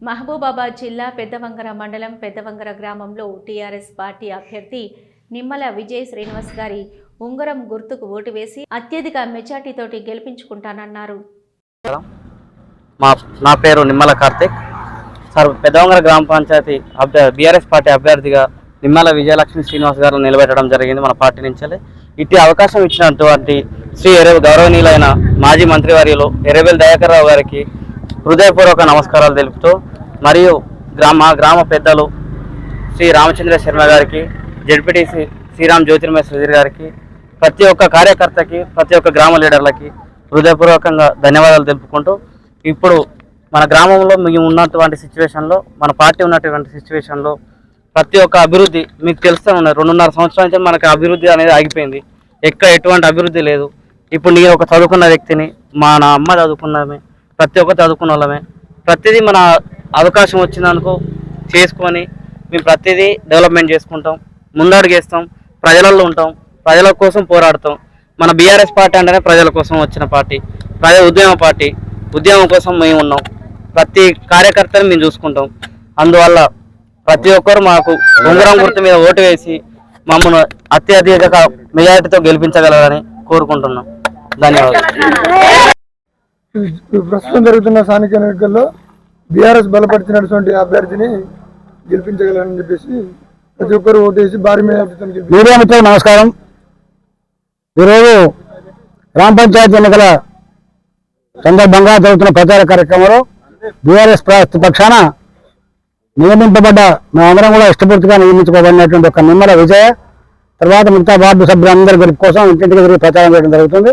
మహబూబాబాద్ జిల్లా పెద్దవంగర మండలం పెద్దవంగర గ్రామంలో టీఆర్ఎస్ పార్టీ అభ్యర్థి నిమ్మల విజయ్ శ్రీనివాస్ గారి ఉంగరం గుర్తుకు ఓటు వేసి అత్యధిక మెజార్టీతోటి గెలిపించుకుంటానన్నారు. మా నా పేరు నిమ్మల కార్తిక్. సార్ పెద్దవంగర గ్రామ పంచాయతీ అభ్య బీఆర్ఎస్ పార్టీ అభ్యర్థిగా నిమ్మల విజయలక్ష్మి శ్రీనివాస్ గారు నిలబెట్టడం జరిగింది మన పార్టీ నుంచి ఇట్టి అవకాశం ఇచ్చినటువంటి శ్రీ ఎర గౌరవనీయులైన మాజీ మంత్రివర్యులు ఎరవేల్ దయాకర్ రావు గారికి హృదయపూర్వక నమస్కారాలు తెలుపుతూ మరియు గ్రామ గ్రామ పెద్దలు శ్రీ రామచంద్ర శర్మ గారికి జడ్పీటీసీ శ్రీరామ్ జ్యోతిర్మయ సుధీర్ గారికి ప్రతి ఒక్క కార్యకర్తకి ప్రతి ఒక్క గ్రామ లీడర్లకి హృదయపూర్వకంగా ధన్యవాదాలు తెలుపుకుంటూ ఇప్పుడు మన గ్రామంలో మేము ఉన్నటువంటి సిచ్యువేషన్లో మన పార్టీ ఉన్నటువంటి సిచ్యువేషన్లో ప్రతి ఒక్క అభివృద్ధి మీకు తెలుస్తూ ఉన్నారు రెండున్నర సంవత్సరాల నుంచి మనకి అభివృద్ధి అనేది ఆగిపోయింది. ఎక్కడ ఎటువంటి అభివృద్ధి లేదు. ఇప్పుడు నేను ఒక చదువుకున్న వ్యక్తిని మా నా అమ్మ చదువుకున్నామే ప్రతి ఒక్కరు చదువుకున్న వాళ్ళమే. ప్రతిదీ మన అవకాశం వచ్చిందనుకో చేసుకొని మేము ప్రతిదీ డెవలప్మెంట్ చేసుకుంటాం ముందడుగేస్తాం ప్రజలలో ఉంటాం ప్రజల కోసం పోరాడతాం. మన బీఆర్ఎస్ పార్టీ అంటేనే ప్రజల కోసం వచ్చిన పార్టీ ప్రజల ఉద్యమ పార్టీ ఉద్యమం కోసం మేము ఉన్నాం. ప్రతి కార్యకర్తని మేము చూసుకుంటాం. అందువల్ల ప్రతి ఒక్కరు మాకు ఉంగరం గుర్తు మీద ఓటు వేసి మమ్మల్ని అత్యధిక మెజారిటీతో గెలిపించగలరని కోరుకుంటున్నాం. ధన్యవాదాలు. ఇప్పుడు ప్రస్తుతం జరుగుతున్న స్థానిక ఎన్నికల్లో బీఆర్ఎస్ బలపరిచినటువంటి అభ్యర్థిని గెలిపించగలరని చెప్పేసి ప్రతి ఒక్కరు ఓటేసి భారీ మేధావితో మీడియా మిత్రులకు నమస్కారం. ఈరోజు గ్రామ పంచాయతీ ఎన్నికల సందర్భంగా జరుగుతున్న ప్రచార కార్యక్రమంలో బీఆర్ఎస్ పక్షాన నియమింపబడ్డ మేమందరం కూడా ఇష్టపూర్తిగా నియమించుకోబడినటువంటి ఒక నిమ్మల విజయ తర్వాత మిగతా వార్డు సభ్యులందరి గెలుపు కోసం ఇంటింటికి తిరిగి ప్రచారం చేయడం జరుగుతుంది.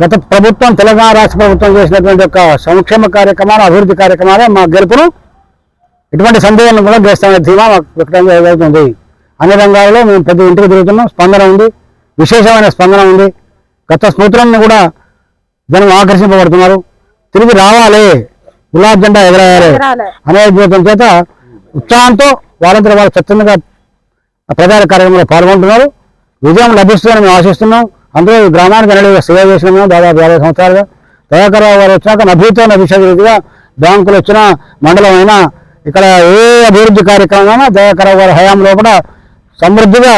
గత ప్రభుత్వం తెలంగాణ రాష్ట్ర ప్రభుత్వం చేసినటువంటి ఒక సంక్షేమ కార్యక్రమాలు అభివృద్ధి కార్యక్రమాలే మా గెలుపును ఎటువంటి సందేహం కూడా చేస్తామనే ధీమా మాకు జరుగుతుంది. అన్ని రంగాలలో మేము ప్రతి ఇంటికి తిరుగుతున్నాం. స్పందన ఉంది. విశేషమైన స్పందన ఉంది. గత స్మృతులన్నీ కూడా జనం ఆకర్షింపబడుతున్నారు. తిరిగి రావాలి. గులాబ్ జెండా ఎగరేయాలి అనే ఉద్దేశం చేత ఉత్సాహంతో వాళ్ళంతా వాళ్ళు స్వచ్ఛందంగా ప్రచార కార్యక్రమంలో పాల్గొంటున్నారు. విజయం లభిస్తుందని మేము ఆశిస్తున్నాం. అందులో ఈ గ్రామానికి అనేది సేవ చేసినాము దాదాపు యాభై సంవత్సరాలుగా. దయాకర్ వారు వచ్చాక అభివృద్ధి విషయ రీతిగా బ్యాంకులు వచ్చిన మండలం అయినా ఇక్కడ ఏ అభివృద్ధి కార్యక్రమమైనా దయాకర్ వారి హయాంలో కూడా సమృద్ధిగా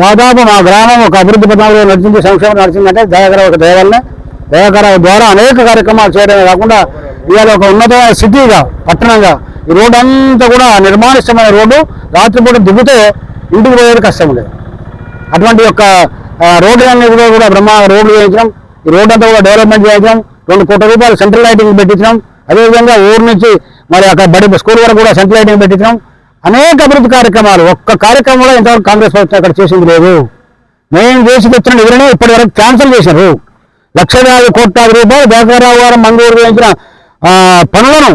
దాదాపు మా గ్రామం ఒక అభివృద్ధి పథకంలో నడిచింది సంక్షేమం నడిచిందంటే దయాకర్ ఒక దయవల్లనే. దయాకర ద్వారా అనేక కార్యక్రమాలు చేయడమే కాకుండా ఇవాళ ఒక ఉన్నతమైన సిటీగా పట్టణంగా ఈ రోడ్డు అంతా కూడా నిర్మాణిష్టమైన రోడ్డు రాత్రిపూట దిగితే ఇంటికి పోయేది కష్టం లేదు. అటువంటి యొక్క రోడ్లు అన్ని కూడా కూడా బ్రహ్మ రోడ్లు వేయించడం ఈ రోడ్ అంతా కూడా డెవలప్మెంట్ చేయించడం రెండు కోట్ల రూపాయలు సెంట్రల్ లైటింగ్ పెట్టించడం అదేవిధంగా ఊరు నుంచి మరి అక్కడ బడి స్కూల్ వరకు కూడా సెంట్రల్ లైటింగ్ పెట్టించడం అనేక అభివృద్ధి కార్యక్రమాలు. ఒక్క కార్యక్రమం కూడా ఇంతవరకు కాంగ్రెస్ ప్రభుత్వం అక్కడ చేసింది లేదు. మేము చేసి తెచ్చిన నిధులనే ఇప్పటి వరకు క్యాన్సిల్ చేశారు లక్ష యాభై కోట్ల రూపాయలు బేకరావు గారు మంగళూరు వేయించిన పనులను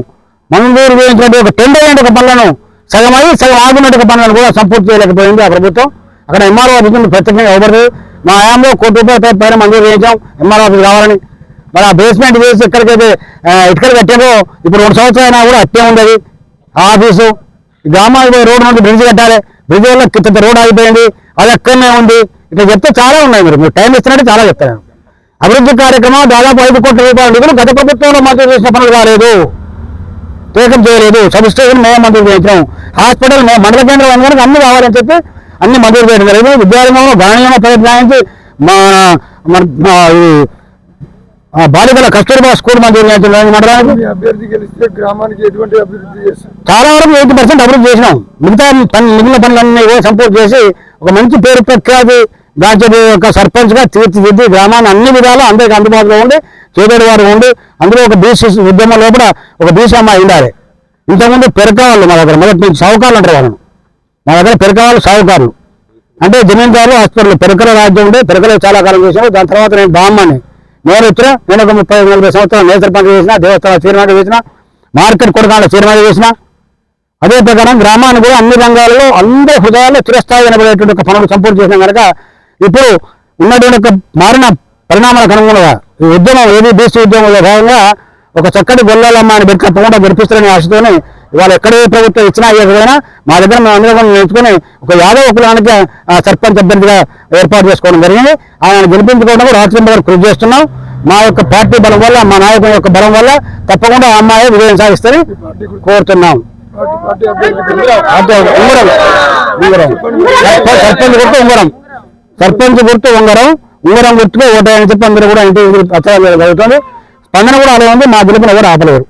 మంగళూరు వేయించినటువంటి ఒక టెండర్ అయిన ఒక పనులను సగం అయి సగం ఆగినటువంటి పనులను కూడా సంపూర్తి చేయలేకపోయింది ఆ ప్రభుత్వం. అక్కడ ఎంఆర్ఓ ఆఫీస్ ప్రత్యేకంగా ఇవ్వబడదు. మా హయాంలో కోటి రూపాయల పైన మంజూరు చేయించాం ఎంఆర్ఓ ఆఫీస్ కావాలని. మరి ఆ బేస్మెంట్ వేసి ఎక్కడికైతే ఆ, ఇటుకలు కట్టారో ఇప్పుడు రెండు సంవత్సరాలు అయినా కూడా అట్టే ఉండేది. ఆ ఆఫీసు ఈ గ్రామానికి రోడ్డు నుండి బ్రిడ్జ్ కట్టాలి. బ్రిడ్జ్ వల్ల కింద రోడ్ ఆగిపోయింది అది ఎక్కడనే ఉంది. ఇట్లా చెప్తే చాలా ఉన్నాయి మీరు. మీరు టైం ఇస్తున్నట్టు చాలా చెప్తాను. అభివృద్ధి కార్యక్రమం దాదాపు ఐదు కోట్ల రూపాయల నిధులు గత ప్రభుత్వంలో మంజూరు చేసిన పనులు కాలేదు. టేకప్ చేయలేదు. సబ్ స్టేషన్ మేము మంజూరు చేయించాం. హాస్పిటల్ మేము మండల కేంద్రం అందరికీ అన్ని కావాలని చెప్పి అన్ని మంజూరు చేయడం జరిగింది విద్యారంగంలో గణనీయమైన ప్రయత్నానికి మా మన బాలికల కస్తూర్బా స్కూల్ మంజూరు చాలా వరకు ఎయిటీ పర్సెంట్ అభివృద్ధి చేసినాం. మిగతా పని మిగిలిన పనులన్నీ సంపూర్తి చేసి ఒక మంచి పేరు ప్రఖ్యాతి దాచేది ఒక సర్పంచ్గా తీర్చిదిద్ది గ్రామాన్ని అన్ని విధాలు అందరికి అందుబాటులో ఉండి చేదోడు వారు ఉండి అందులో ఒక బీసీ ఉద్యమం లోపల ఒక బీసీ అమ్మాయి ఉండాలి. ఇంతకుముందు పెరకాళ్ళు మా దగ్గర మొదటి నుంచి సావుకారులు అంటారు వాళ్ళను. మా దగ్గర పెరకాళ్ళు సావుకారులు. అంటే జమీందారులు హాస్పిటల్ పెరకల రాజ్యం ఉండే పెరకలో చాలా కాలం చేసాము దాని తర్వాత నేను బామ్మని. నేను వచ్చిన నేను ఒక ముప్పై నలభై సంవత్సరాలు నేతర పంట చేసిన దేవస్థాన చీరమాడి చేసిన మార్కెట్ కొడకాల చీరమాడి చేసిన అదే ప్రకారం గ్రామాన్ని కూడా అన్ని రంగాలలో అందరి హృదయాల్లో చిరస్థాయి అనబడేటువంటి ఒక పనులు సంపూర్తి చేసిన కనుక ఇప్పుడు ఉన్నటువంటి ఒక మారిన పరిణామాలకు అనుగుణంగా ఈ ఉద్యమం ఏది బీసీ ఉద్యమంలో భాగంగా ఒక చక్కటి గొల్లలమ్మ అని పెట్టి తప్పకుండా గడిపిస్తారనే ఆశతోనే ఇవాళ ఎక్కడ ఏ ప్రభుత్వం ఇచ్చినా ఇవ్వకపోయినా మా దగ్గర మేము అందరం నేర్చుకుని ఒక యాదవ కులానికి సర్పంచ్ అభ్యర్థిగా ఏర్పాటు చేసుకోవడం జరిగింది. ఆయన గెలిపించుకోవడం రాత్రి కృషి చేస్తున్నాం. మా యొక్క పార్టీ బలం వల్ల మా నాయకుని యొక్క బలం వల్ల తప్పకుండా అమ్మాయి విజయం సాగిస్తారని కోరుతున్నాం. ఉంగరం. ఉంగరం. సర్పంచ్ గుర్తు ఉంగరం. సర్పంచ్ గుర్తు ఉంగరం. ఉంగరం గుర్తుకు ఓటాయని చెప్పి అందరూ కూడా ఇంటి ప్రచారం జరుగుతుంది. స్పందన కూడా అలా ఉంది మా గెలుపుని ఎవరు ఆపలేరు.